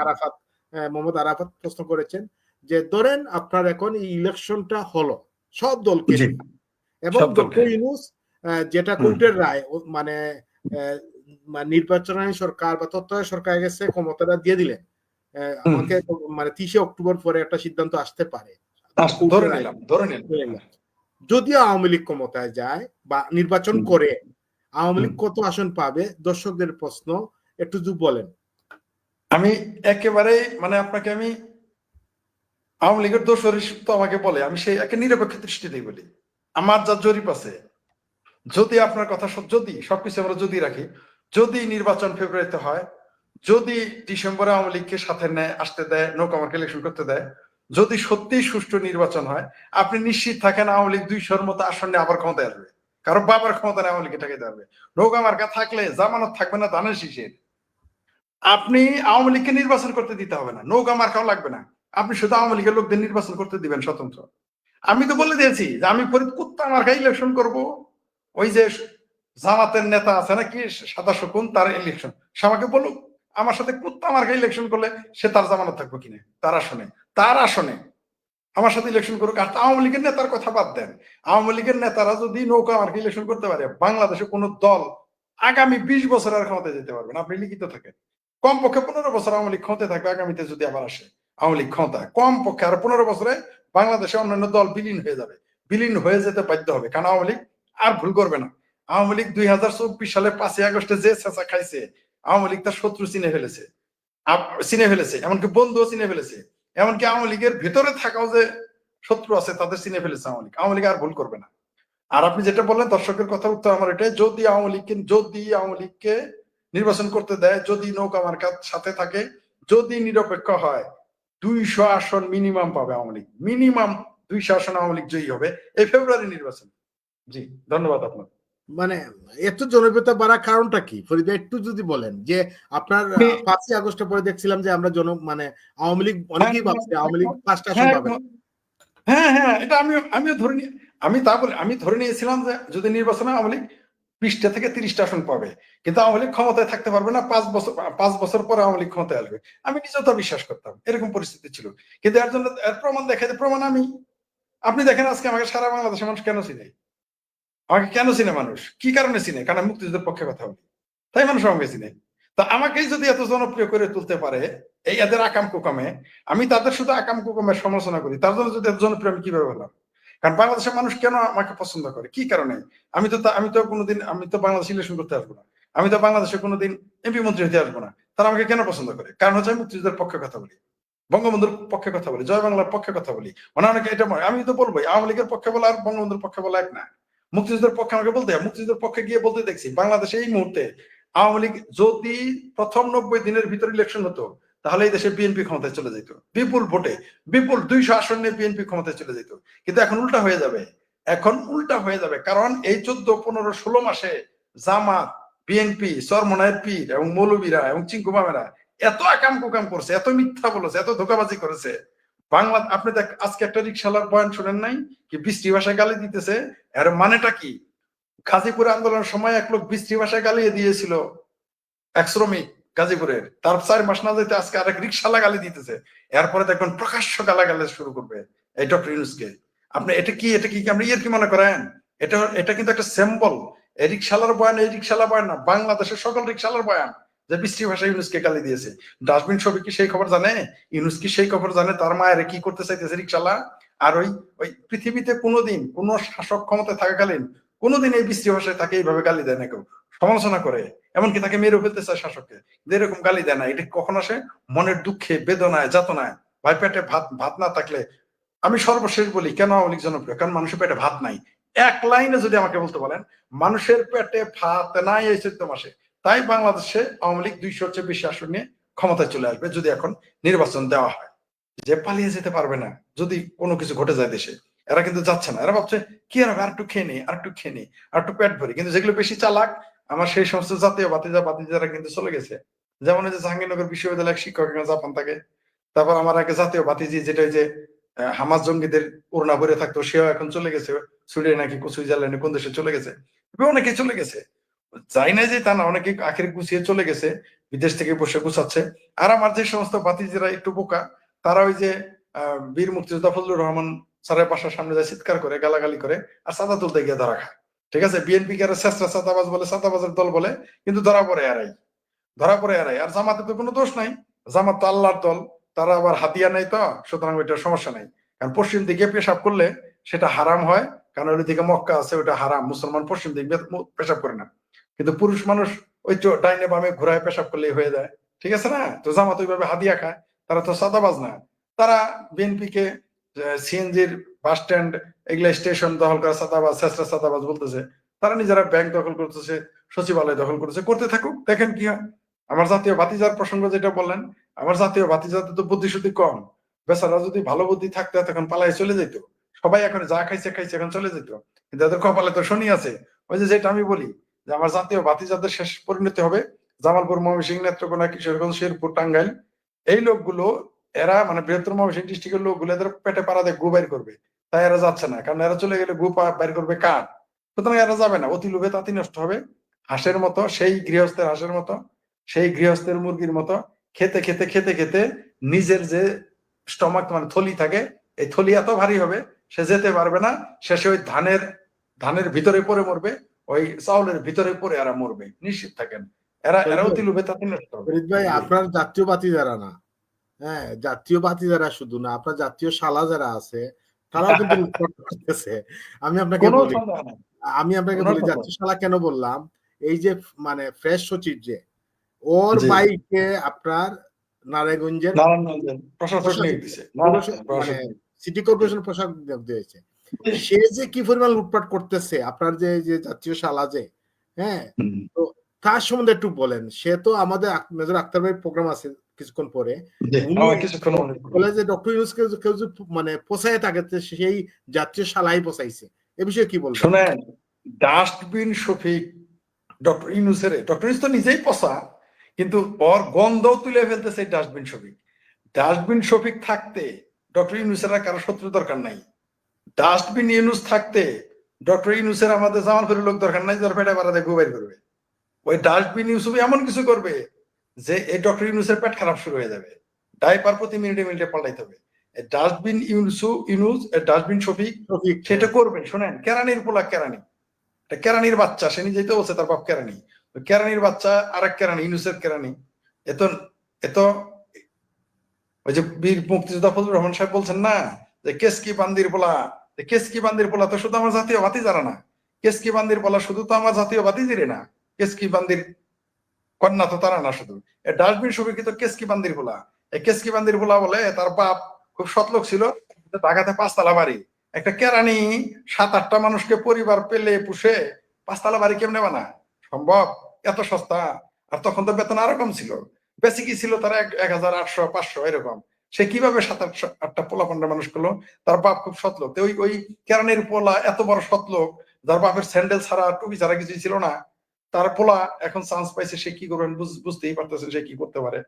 আরাফাত মোহাম্মদ আরাফাত প্রশ্ন করেছেন যে ধরেন আপনার এখন এই ইলেকশনটা হলো সব দলকে এবং ডক্টর ইউনুস যেটা কোর্টের রায় মানে নির্বাচন সরকার বা তত্ত্ব সরকার গেছে ক্ষমতাটা দিয়ে দিলেন আমাকে মানে তিরিশে অক্টোবর পরে একটা সিদ্ধান্ত আসতে পারে। যদি আওয়ামী লীগ ক্ষমতায় যায় বা নির্বাচন করে আওয়ামী লীগ কত আসন পাবে? দর্শকদের প্রশ্ন একটু বলেন। আমি একেবারে মানে আপনাকে আমি আওয়ামী লীগের দোষর তো আমাকে বলে, আমি সেই একে নিরপেক্ষ দৃষ্টিতেই বলি। আমার যা জরিপ আছে, যদি আপনার কথা যদি, সবকিছু আমরা যদি রাখি, যদি নির্বাচন ফেব্রুয়ারিতে হয়, যদি ডিসেম্বরে আওয়ামী লীগকে সাথে নেয়, আসতে দেয় নৌকামার্কে ইলেকশন করতে দেয়, যদি সত্যি সুষ্ঠু নির্বাচন হয়, আপনি নিশ্চিত থাকেন আওয়ামী লীগ দুইশোর মতো আসনে আবার ক্ষমতায় আসবে। কারও বাবার ক্ষমতা আওয়ামী লীগকে ঠেকাইতে পারবে। নৌকা মার্কা থাকলে জামানত থাকবে না ধানের শীষের। আপনি আওয়ামী লীগকে নির্বাচন করতে দিতে হবে না। নৌকা মার্কাও লাগবে না। আপনি শুধু আওয়ামী লীগের লোকদের নির্বাচন করতে দিবেন স্বতন্ত্র। আমি তো বলে দিয়েছি যে আমি কুত্তা মার্কা ইলেকশন করব। ওই যে জামাতের নেতা আছে নাকি, সাদা শকুন, তার ইলেকশন সে আমাকে বলুক, আমার সাথে কুত্তা মার্কা ইলেকশন করলে সে তার জামানত থাকবে কিনা? তার আসনে। তার আসনে। আমার সাথে ইলেকশন করুক। আর আওয়ামী লীগের নেতার কথা বাদ দেন। আওয়ামী লীগের নেতারা যদি নৌকা মার্কা ইলেকশন করতে পারে, বাংলাদেশে কোনো দল আগামী বিশ বছর আর ক্ষমতায় যেতে পারবেন আপনি লিখিত থাকেন। কমপক্ষে পনেরো বছর আওয়ামী লীগ ক্ষমতায় থাকবে, আগামীতে যদি আবার আসে আওয়ামী লীগ ক্ষমতায়। কম পক্ষে আর পনেরো বছরে বাংলাদেশে অন্যান্য দল বিলীন হয়ে যাবে। বিলীন হয়ে যেতে বাধ্য হবে, কারণ আওয়ামী লীগ আর ভুল করবে না। আওয়ামী লীগ দুই হাজার চব্বিশ সালে পাঁচই আগস্টে যে চেঁচা খাইছে, আওয়ামী লীগ তার শত্রু চিনে ফেলেছে। চিনে ফেলেছে, এমনকি বন্ধুও চিনে ফেলেছে। এমনকি আওয়ামী লীগের ভেতরে থাকাও যে শত্রু আছে, তাদের চিনে ফেলেছে আওয়ামী লীগ। আওয়ামী লীগ আর ভুল করবে না। আর আপনি যেটা বললেন, দর্শকের কথা উত্তর আমার এটাই, যদি আওয়ামী লীগকে, যদি আওয়ামী লীগকে নির্বাচন করতে দেয় যদি নৌকা মার্কার সাথে থাকে যদি নিরপেক্ষ হয় দুইশো আসন মিনিমাম পাবে আওয়ামী লীগ। মিনিমাম দুইশো আসন আওয়ামী লীগ জয়ী হবে এই ফেব্রুয়ারি নির্বাচন। জি ধন্যবাদ আপনার মানে এত জনপ্রিয়তা বাড়ার কারণটা কি? ফরিদা একটু যদি বলেন যে আপনার পাঁচই আগস্টের পরে দেখছিলাম যে আমরা জন মানে আওয়ামী লীগ অনেকেই ভাবছে আওয়ামী লীগ পাঁচটা আসন পাবে। হ্যাঁ হ্যাঁ এটা আমি আমিও ধরে নিয়ে আমি তা বলে আমি ধরে নিয়েছিলাম যে যদি নির্বাচনে আওয়ামী লীগ বিশটা থেকে তিরিশটা আসন পাবে। কিন্তু আওয়ামী লীগ ক্ষমতায় থাকতে পারবে না, পাঁচ বছর পাঁচ বছর পরে আওয়ামী লীগ ক্ষমতায় আসবে। আমি নিজেও বিশ্বাস করতাম, এরকম পরিস্থিতি ছিল। কিন্তু এর জন্য এর প্রমাণ দেখে প্রমাণ আমি। আপনি দেখেন আজকে আমাকে সারা বাংলাদেশের মানুষ কেন চিনে? আমাকে কেন চিনে মানুষ? কি কারণে চিনে? কারণ আমি মুক্তিযুদ্ধের পক্ষে কথা বলি? তাই মানুষ আমাকে চিনে। তা আমাকেই যদি এত জনপ্রিয় করে তুলতে পারে, এই এদের আকাম কুকামে, আমি তাদের শুধু আকাম কুকামের সমালোচনা করি। তার জন্য যদি এত জনপ্রিয় আমি কীভাবে হলাম? কারণ বাংলাদেশের মানুষ কেন আমাকে পছন্দ করে? কি কারণে? আমি তো আমি তো কোনোদিন, আমি তো বাংলাদেশ ইলেকশন করতে আসব না। আমি তো বাংলাদেশে কোনোদিন এমপি মন্ত্রী হতে আসব না। তারা আমাকে কেন পছন্দ করে? কারণ হচ্ছে আমি মুক্তিযুদ্ধের পক্ষে কথা বলি, বঙ্গবন্ধুর পক্ষে কথা বলি, জয় বাংলার পক্ষে কথা বলি। মানে অনেকে এটা আমি তো বলব আওয়ামী লীগের পক্ষে বলা আর বঙ্গবন্ধুর পক্ষে বলা এক না। মুক্তিযুদ্ধের পক্ষে আমাকে বলতে মুক্তিযুদ্ধের পক্ষে গিয়ে বলতে দেখছি, বাংলাদেশে এই মুহূর্তে আওয়ামী লীগ যদি প্রথম নব্বই দিনের ভিতরে ইলেকশন হতো তাহলে এই দেশে বিএনপি ক্ষমতায় চলে যেত। বিপুল ভোটে, বিপুল দুইশো আসন বিএনপি ক্ষমতায় চলে যেত। কিন্তু এখন উল্টা হয়ে যাবে। এখন উল্টা হয়ে যাবে। কারণ এই চোদ্দ, পনেরো, ষোলো মাসে জামাত, বিএনপি সরমনায়ের পীর এবং মৌলবীরা এবং চিঙ্কু মামেরা এত আকাম কুকাম করছে, এত মিথ্যা বলেছে, এত ধোকাবাজি করেছে। বাংলা, আপনি দেখ, আজকে একটা রিক্সালার বয়ান শোনেন নাই? কি বৃষ্টি ভাষায় গালি দিতেছে? এর মানেটা কি? গাজীপুরে আন্দোলনের সময় এক লোক বৃষ্টি ভাষায় গালিয়ে দিয়েছিল এক শ্রমিক। গাজীপুরের তার চার মাস না যেতে আজকে আরেক রিক্সালা গালি দিতেছে। এরপরে দেখবেন প্রকাশ্য গালাগালি শুরু করবে এই ডক্টর ইউনুসকে। আপনি এটা কি এটা কি আপনি ইয়ের কি মনে করেন? এটা এটা কিন্তু একটা সিম্বল এই রিক্সালার বয়ান এই রিক্সালা বয়ান না, বাংলাদেশের সকল রিক্সালার বয়ান যে বৃষ্টি ভাষা ইউনুসকে গালি দিয়েছে। ডাস্টবিন ছবি কি সেই খবর জানে? ইউনুস কি সেই খবর জানে? তার মায়ের কি করতে চাইতেছে রিক্সালা আর ওই ওই পৃথিবীতে কোনোদিন কোন শাসক ক্ষমতায় থাকাকালীন কোনোদিন এই বৃষ্টি ভাষায় তাকে এইভাবে গালি দেয় না কেউ। সমালোচনা করে, এমনকি তাকে মেরে ফেলতে চায় শাসককে। এরকম গালি দেয় না। এটা কখন আসে? মনের দুঃখে, বেদনায়, যাতনায়। ভাই পেটে ভাত ভাত না থাকলে আমি সর্বশেষ বলি, কেন লীগ জনপ্রিয়? কারণ মানুষের পেটে ভাত নাই। এক লাইনে যদি আমাকে বলতে বলেন, মানুষের পেটে ভাত নাই এই চৈত্র মাসে, তাই বাংলাদেশে আওয়ামী লীগ দুইশো চেয়ে বেশি আসন নিয়ে ক্ষমতায় চলে আসবে যদি এখন নির্বাচন দেওয়া হয়। যে পালিয়ে যেতে পারবে না, যদি কোনো কিছু ঘটে যায় দেশে, এরা কিন্তু যাচ্ছে না। এরা ভাবছে, কি আর একটু খেয়ে নি আর একটু খেয়ে নি আর একটু পেট ভরি। কিন্তু যেগুলো বেশি চালাক আমার সেই সমস্ত জাতীয় বাতিজা বাতিজারা কিন্তু চলে গেছে। যেমন যে জাহাঙ্গীরনগর বিশ্ববিদ্যালয়ের শিক্ষক জাপান থাকে। তারপর আমার আগে জাতীয় বাতিজি যেটা যে হামাজ জঙ্গিদের ওড়না ভরে থাকতো, সেও এখন চলে গেছে। সুইডেন নাকি সুইজারল্যান্ডে কোন দেশে চলে গেছে? অনেকে চলে গেছে। যাই না যে তা না, অনেকে আখের গুছিয়ে চলে গেছে, বিদেশ থেকে বসে গুছাচ্ছে। আর আমার যে সমস্ত বাতিজিরা একটু বোকা, তারা ওই যে বীর মুক্তিযোদ্ধা ফজলুর রহমান স্যারের বাসার সামনে যায়, চিৎকার করে, গালাগালি করে, আর সাদা তুলতে গিয়ে ধরা খায়। ঠিক আছে? বিএনপি কে চেষ্টা সাদাবাজ বলে সাদাবাজের দল বলে, কিন্তু ধরা পড়ে এরাই। ধরা পড়ে এরাই। আর জামাতে তো কোনো দোষ নাই। জামাত তো আল্লাহর দল, তারা আবার হাতিয়া নেই তো, সুতরাং ওইটার সমস্যা নাই। কারণ পশ্চিম দিকে পেশাব করলে সেটা হারাম হয়, কারণ ওই দিকে মক্কা আছে ওটা হারাম। মুসলমান পশ্চিম দিকে পেশাব করে না। কিন্তু পুরুষ মানুষ ওই ডাইনে বামে ঘুরায় পেশাব করলেই হয়ে যায়। ঠিক আছে না? তো জামাত ওইভাবে হাতিয়া খায়। তারা তো সাদাবাজ না। তারা বিএনপি কে সিএনজির বাস স্ট্যান্ড, এগুলা স্টেশন দখল করা সাদাবাজ শেষরা সাদাবাজ বলতেছে। তারা নিজেরা ব্যাংক দখল করতেছে, সচিবালয় দখল করতেছে। করতে থাকুক, দেখেন কি হয়। আমার জাতীয় ভাতিজার প্রসঙ্গ যেটা বললেন, আমার জাতীয় ভাতিজাতে তো বুদ্ধি শুদ্ধি কম। বেচারা যদি ভালো বুদ্ধি থাকতো তখন পালায় চলে যেত। সবাই এখন যা খাইছে খাইছে, এখন চলে যেত। কিন্তু এদের কপালে তো শনি আছে। ওই যে যেটা আমি বলি, যে আমার জাতীয় ভাতিজাদের শেষ পরিণতি হবে জামালপুর ময়মনসিংহ নেত্রকোনা কিশোরগঞ্জ, শেরপুর, টাঙ্গাইল। এই লোকগুলো, এরা মানে বৃহত্তর ময়মনসিংহ ডিস্ট্রিক্টের লোকগুলো এদের পেটে পাড়া দিয়ে গুবাইর করবে। তাই এরা যাচ্ছে না। কারণ এরা চলে গেলে গু পা- বাইর করবে কাঠ সুতরাং এরা যাবে না। অতি লোভে তাঁতি নষ্ট হবে। হাঁসের মতো সেই গৃহস্থের হাঁসের মতো সেই গৃহস্থের মুরগির মতো খেতে খেতে খেতে খেতে নিজের যে স্টমাক মানে থলি থাকে এই থলি এত ভারী হবে সে যেতে পারবে না। শেষে ওই ধানের ধানের ভিতরে পড়ে মরবে। ওই চাউলের ভিতরে পড়ে এরা মরবে। নিশ্চিত থাকেন। এরা এরা অতি লোভে তাঁতি নষ্ট হবে। ভাই আপনার জাতীয় বাতি যারা না হ্যাঁ জাতীয় বাতি যারা শুধু না আপনার জাতীয় শালা যারা আছে তারাও কিন্তু লুটপাট করতেছে। আমি আপনাকে বলি আমি আপনাকে বলি জাতীয় শালা কেন বললাম? এই যে মানে ফ্রেশ সচিব যে ওর বাইকে আপনার নারায়ণগঞ্জের মানে। সিটি কর্পোরেশন প্রশাসক দিয়েছে। সে যে কি পরিমাণ লুটপাট করতেছে আপনার যে যে জাতীয় শালা যে হ্যাঁ? হুম। তার সম্বন্ধে একটু বলেন। সে তো আমাদের মেজর আক্তার ভাই প্রোগ্রাম আছে। কিছুক্ষণ পরে। বলে যে ডক্টর ইউনুসকে কেউ মানে পোষায় থাকে সেই জাতীয় শালাই পোষাইছে। এ বিষয়ে কি বলবেন? শোনেন ডাস্টবিন শফিক ডক্টর ইউনুসের ডক্টর ইউনুস তো নিজেই পচা কিন্তু ওর গন্ধও তুলে ফেলতেছে ডাস্টবিন শফিক ডাস্টবিন শফিক থাকতে ডক্টর ইউনুসের কারও শত্রু দরকার নাই। ডাস্টবিন ইউনুস থাকতে ডক্টর ইউনুসের আমাদের জামালপুরের লোক দরকার নাই যার পেটে বাড়াতে গুবাই করবে ওই ডাস্টবিন ইউসুফ এমন কিছু করবে যে এই ডক্টর ইউনুসের পেট খারাপ শুরু হয়ে যাবে। ডাইপার প্রতি মিনিটে মিনিটে পাল্টাইতে হবে। ডাস্টবিন ইউনুসু ইউনুস ডাস্টবিন শফিক সেটা করবে শোনেন কেরানির পোলা কেরানি। এটা কেরানির বাচ্চা সে নিজেই তো বলছে তার বাপ কেরানি। কেরানির বাচ্চা আরেক কেরানি ইউনুসের কেরানি। এত এত ওই যে বীর মুক্তিযোদ্ধা ফজলুর রহমান সাহেব বলছেন না যে কেসকি বান্দির পোলা? কেসকি বান্দির পোলা তো শুধু আমার জাতীয় বাতি যারা না কেসকি বান্দির পোলা শুধু তো আমার জাতীয় বাতি জিরে না কেসকি বান্দির কন্যা তো তারা না শুধু। ডাস্টবিন সুবিকি তো কেসকি বান্দির পোলা এই কেসকি বান্দির পোলা বলে তার বাপ খুব সৎলোক ছিল ঢাকাতে পাঁচতলা বাড়ি। একটা কেরানি সাত, আটটা মানুষকে পরিবার পেলে পুষে পাঁচতলা বাড়ি কেমনে বানা সম্ভব? এত সস্তা? আর তখন তো বেতন আরও কম ছিল। বেশি কি ছিল তারা এক হাজার আটশো, পাঁচশো, এরকম। সে কীভাবে সাত, আটশো, আটটা পোলা পান্ডা মানুষ করল? তার বাপ খুব সৎলোক ওই ওই কেরানির পোলা এত বড় সৎলোক যার বাপের স্যান্ডেল ছাড়া টুপি ছাড়া কিছুই ছিল না। তার পোলা এখন চান্স পাইছে সে কি করবেন বুঝতেই পারতেছেন সে কি করতে পারে।